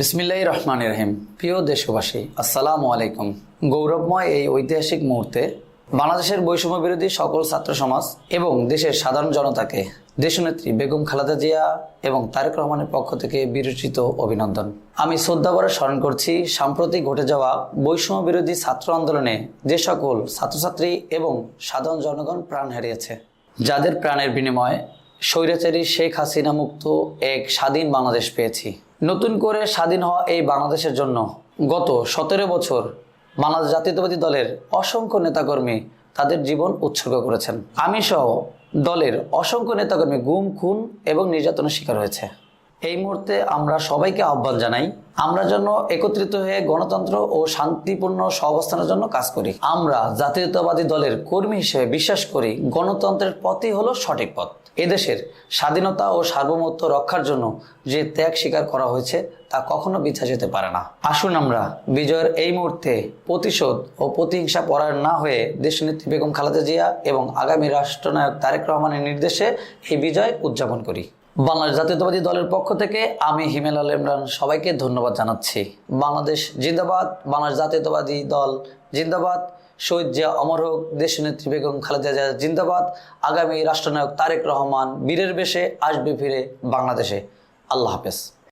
বিসমিল্লাহ রহমান রহিম। প্রিয় দেশবাসী, আসসালামু আলাইকুম। গৌরবময় এই ঐতিহাসিক মুহূর্তে বাংলাদেশের বৈষম্য বিরোধী সকল ছাত্র সমাজ এবং দেশের সাধারণ জনতাকে দেশনেত্রী বেগম খালেদা জিয়া এবং তারেক রহমানের পক্ষ থেকে বিরচিত অভিনন্দন। আমি শ্রদ্ধাভরে স্মরণ করছি, সাম্প্রতিক ঘটে যাওয়া বৈষম্য বিরোধী ছাত্র আন্দোলনে যে সকল ছাত্রছাত্রী এবং সাধারণ জনগণ প্রাণ হারিয়েছে, যাদের প্রাণের বিনিময়ে স্বৈরাচারী শেখ হাসিনা মুক্ত এক স্বাধীন বাংলাদেশ পেয়েছি। নতুন করে স্বাধীন হওয়া এই বাংলাদেশের জন্য গত সতেরো বছর বাংলাদেশ জাতীয়তাবাদী দলের অসংখ্য নেতাকর্মী তাদের জীবন উৎসর্গ করেছেন। আমি সহ দলের অসংখ্য নেতাকর্মী গুম, খুন এবং নির্যাতনের শিকার হয়েছে। এই মুহূর্তে আমরা সবাইকে আহ্বান জানাই, আমরা যেন একত্রিত হয়ে গণতন্ত্র ও শান্তিপূর্ণ সহাবস্থানের জন্য কাজ করি। আমরা জাতীয়তাবাদী দলের কর্মী হিসেবে বিশ্বাস করি, গণতন্ত্রের পথই হলো সঠিক পথ। এদেশের স্বাধীনতা ও সার্বভৌমত্ব রক্ষার জন্য যে ত্যাগ স্বীকার করা হয়েছে, তা কখনো বিছা যেতে পারে না। আসুন আমরা বিজয়ের এই মুহূর্তে প্রতিশোধ ও প্রতিহিংসা পরায়ণ না হয়ে দেশনেত্রী বেগম খালেদা জিয়া এবং আগামী রাষ্ট্রনায়ক তারেক রহমানের নির্দেশে এই বিজয় উদযাপন করি। বাংলাদেশ জাতীয়তাবাদী দলের পক্ষ থেকে আমি হিমেল আল ইমরান সবাইকে ধন্যবাদ জানাচ্ছি। বাংলাদেশ জিন্দাবাদ, বাংলাদেশ জাতীয়তাবাদী দল জিন্দাবাদ। শহীদ জিয়া অমর হোক, দেশনেত্রী বেগম খালেদা জিয়া জিন্দাবাদ। আগামী রাষ্ট্রনায়ক তারেক রহমান বীরের বেশে, আসবে ফিরে বাংলাদেশে। আল্লাহ হাফেজ।